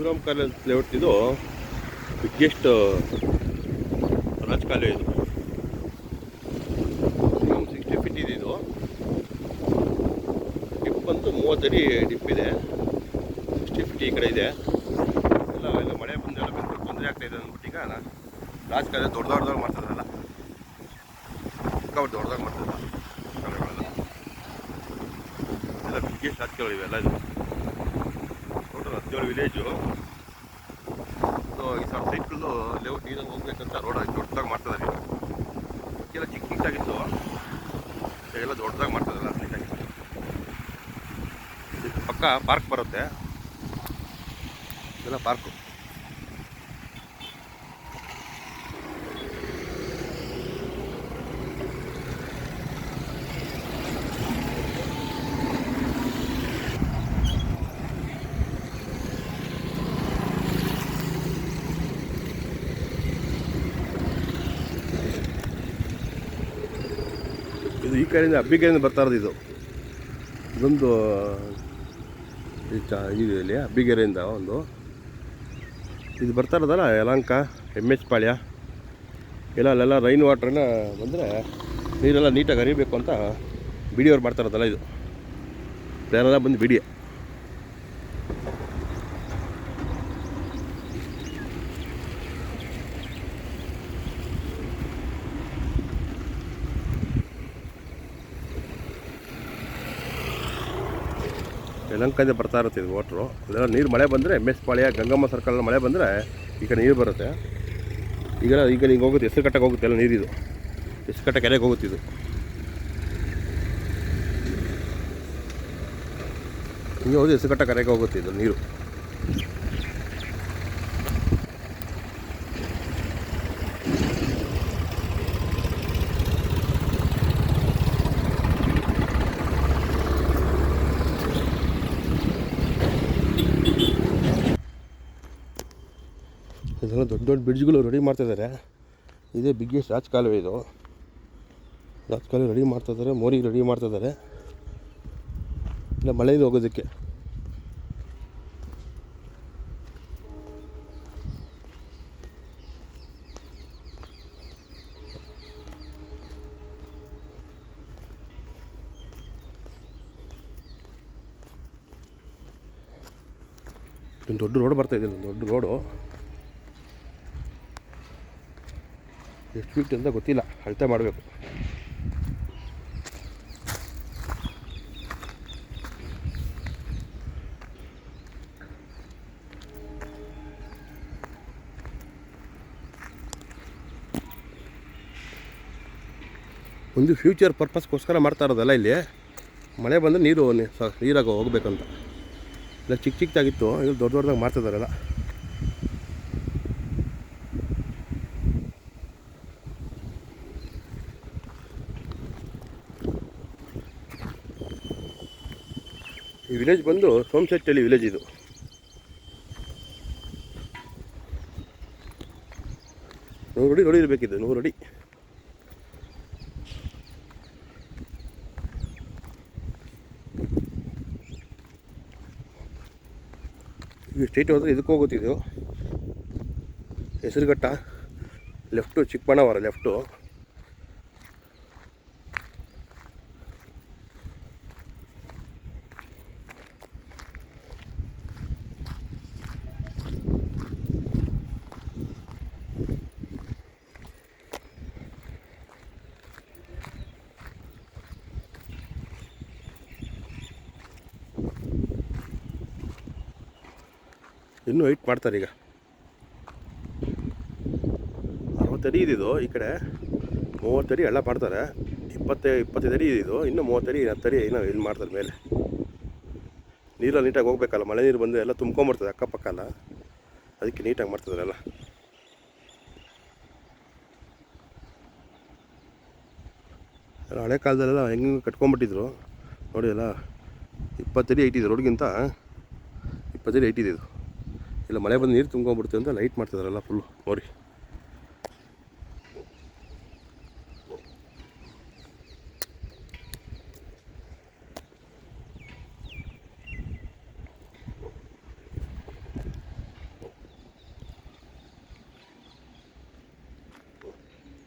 Shivaram college layout ಇದು biggest ರಾಜಕಾಲುವೆ ಇದು. ಸಿಕ್ಸ್ಟಿ ಫೀಟ್ ಇದೆ ಇದು. ಡಿಪ್ ಬಂದು ಮೂವತ್ತಡಿ ಡಿಪ್ ಇದೆ. ಸಿಕ್ಸ್ಟಿ ಫೀಟ್ ಈ ಕಡೆ ಇದೆ. ಎಲ್ಲ ಎಲ್ಲ ಮಳೆ ಬಂದು ಎಲ್ಲ ಬಂದು ತೊಂದರೆ ಆಗ್ತಾಯಿದೆ ಅಂದ್ಬಿಟ್ಟು ಈಗ ರಾಜಕಾಲುವೆ ದೊಡ್ಡ ದೊಡ್ಡದಾಗ ಮಾಡ್ತಾರಲ್ಲ ಸಿಕ್ಕಾಪಟ್ಟೆ ದೊಡ್ಡದಾಗ ಮಾಡ್ತಾರಲ್ಲ ಎಲ್ಲ ಬಿಗ್ಗೆಸ್ಟ್ ರಾಜಕಾಲುವೆ ಇವೆಲ್ಲ ಇದು. ಹದಿನೇಳು ವಿಲೇಜು ಸೊ ಈ ಸಾವಿರ ಸೈಕಲ್ಲು ಲೇಔಟ್ ನೀರಲ್ಲಿ ಹೋಗ್ಬೇಕಂತ ರೋಡ್ ದೊಡ್ಡದಾಗಿ ಮಾಡ್ತಿದ್ದಾರೆ ಈಗೆಲ್ಲ ಚಿಕ್ಕ ಚಿಕ್ಕದಾಗಿತ್ತು ಎಲ್ಲ ದೊಡ್ಡದಾಗಿ ಮಾಡ್ತದಲ್ಲ ಪಕ್ಕ ಪಾರ್ಕ್ ಬರುತ್ತೆ. ಇದೆಲ್ಲ ಪಾರ್ಕು ಇದು ಈ ಕಡೆಯಿಂದ ಅಬ್ಬಿಗೆರೆಯಿಂದ ಬರ್ತಾ ಇರೋದು ಇದು. ಇದೊಂದು ಇದು ಇಲ್ಲಿ ಅಬ್ಬಿಗೆರೆಯಿಂದ ಒಂದು. ಇದು ಬರ್ತಾ ಇರೋದಲ್ಲ ಯಲಂಕ ಎಂ ಎಚ್ ಪಾಳ್ಯ. ಇಲ್ಲ ಅಲ್ಲೆಲ್ಲ ರೈನ್ ವಾಟ್ರೆಲ್ಲ ಬಂದರೆ ನೀರೆಲ್ಲ ನೀಟಾಗಿ ಹರಿಬೇಕು ಅಂತ ಬಿಡಿಯವ್ರು ಮಾಡ್ತಾ ಇರೋದಲ್ಲ ಇದು. ಯಾರೆಲ್ಲ ಬಂದು ಬಿಡಿ. ಯಲಂಕದಿಂದ ಬರ್ತಾ ಇರುತ್ತೆ ಇದು ವಾಟ್ರು ಅದೆಲ್ಲ ನೀರು ಮಳೆ ಬಂದರೆ M S Palya, Gangamma circle ಮಳೆ ಬಂದರೆ ಈ ಕಡೆ ನೀರು ಬರುತ್ತೆ. ಈಗ ಈಗ ಹಿಂಗೆ ಹೋಗುತ್ತೆ, ಹೆಸರು ಕಟ್ಟಕ್ಕೆ ಹೋಗುತ್ತೆ ಎಲ್ಲ ನೀರಿದು. ಹೆಸರು ಕಟ್ಟ ಕೆರೆಗೆ ಹೋಗುತ್ತೆ ಇದು. ಹಿಂಗೆ ಹೋಗಿ ಹೆಸರು ಕಟ್ಟ ಕೆರೆಗೆ ಹೋಗುತ್ತೆ ಇದು ನೀರು. ಇದೆಲ್ಲ ದೊಡ್ಡ ದೊಡ್ಡ ಬ್ರಿಡ್ಜ್ಗಳು ರೆಡಿ ಮಾಡ್ತಿದ್ದಾರೆ ಇದೇ ಬಿಗ್ಗೆಸ್ಟ್ ರಾಜ್ ಕಾಲುವೆ ಇದು. ರಾಜ್ ಕಾಲುವೆ ರೆಡಿ ಮಾಡ್ತಿದ್ದಾರೆ ಮೋರಿ ರೆಡಿ ಮಾಡ್ತಿದ್ದಾರೆ ಇಲ್ಲ ಮಳೆಯಿಂದ ಹೋಗೋದಕ್ಕೆ. ಒಂದು ದೊಡ್ಡ ರೋಡ್ ಬರ್ತಾ ಇದೆ, ದೊಡ್ಡ ರೋಡು ಎಷ್ಟು ಫೀಟ್ ಅಂತ ಗೊತ್ತಿಲ್ಲ. ಅಳತೆ ಮಾಡಬೇಕು. ಒಂದು ಫ್ಯೂಚರ್ ಪರ್ಪಸ್ಗೋಸ್ಕರ ಮಾಡ್ತಾ ಇರೋದಲ್ಲ ಇಲ್ಲಿ. ಮಳೆ ಬಂದರೆ ನೀರು ನೀರಾಗ ಹೋಗ್ಬೇಕಂತ. ಇಲ್ಲ ಚಿಕ್ಕ ಚಿಕ್ಕದಾಗಿತ್ತು ಇಲ್ಲಿ ದೊಡ್ಡ ದೊಡ್ಡದಾಗಿ ಮಾಡ್ತಿದ್ದಾರಲ್ಲ ಈ ವಿಲೇಜ್ ಬಂದು ಸೋಮಶೆಟ್ಟಳ್ಳಿ ವಿಲೇಜ್ ಇದು. ನೂರು ಅಡಿ ನೋಡಿ ಇರಬೇಕಿದೆ ನೂರು ಅಡಿ. ಈ ಸ್ಟೇಟ್ ಹೋದ್ರೆ ಇದಕ್ಕೆ ಹೋಗುತ್ತಿದ್ದು. ಹೆಸರುಘಟ್ಟ ಲೆಫ್ಟು ಚಿಕ್ಕಬಣ್ಣವರ ಲೆಫ್ಟು ಇನ್ನೂ ವೆಯ್ಟ್ ಮಾಡ್ತಾರೆ ಈಗ. ಅರವತ್ತಡಿ ಇದ್ದಿದ್ದು ಈ ಕಡೆ. ಮೂವತ್ತಡಿ ಎಲ್ಲ ಮಾಡ್ತಾರೆ. ಇಪ್ಪತ್ತೈ, ಇಪ್ಪತ್ತೈದು ಅಡಿ ಇದ್ದಿದ್ದು ಇನ್ನೂ ಮೂವತ್ತಡಿ ಹತ್ತಡಿ ಇನ್ನೂ ಇಲ್ಲಿ ಮಾಡ್ತಾರೆ ಮೇಲೆ. ನೀರಲ್ಲಿ ನೀಟಾಗಿ ಹೋಗ್ಬೇಕಲ್ಲ, ಮಳೆ ನೀರು ಬಂದು ಎಲ್ಲ ತುಂಬ್ಕೊಂಬರ್ತದೆ ಅಕ್ಕಪಕ್ಕ ಎಲ್ಲ. ಅದಕ್ಕೆ ನೀಟಾಗಿ ಮಾಡ್ತಿದ್ರಲ್ಲ ಹಳೆ ಕಾಲದಲ್ಲೆಲ್ಲ ಹೆಂಗೆ ಕಟ್ಕೊಂಡ್ಬಿಟ್ಟಿದ್ರು. ನೋಡಿ ಎಲ್ಲ, ಇಪ್ಪತ್ತಡಿ ಐಟಿದ್ರು ರೋಡ್ಗಿಂತ. ಇಪ್ಪತ್ತಡಿ ಇದು. ಇಲ್ಲ ಮಳೆ ಬಂದು ನೀರು ತುಂಬ್ಕೊಂಡ್ಬಿಡ್ತೀವಿ ಅಂತ ಲೈಟ್ ಮಾಡ್ತಿದಾರಲ್ಲ ಫುಲ್ಲು ನೋಡಿ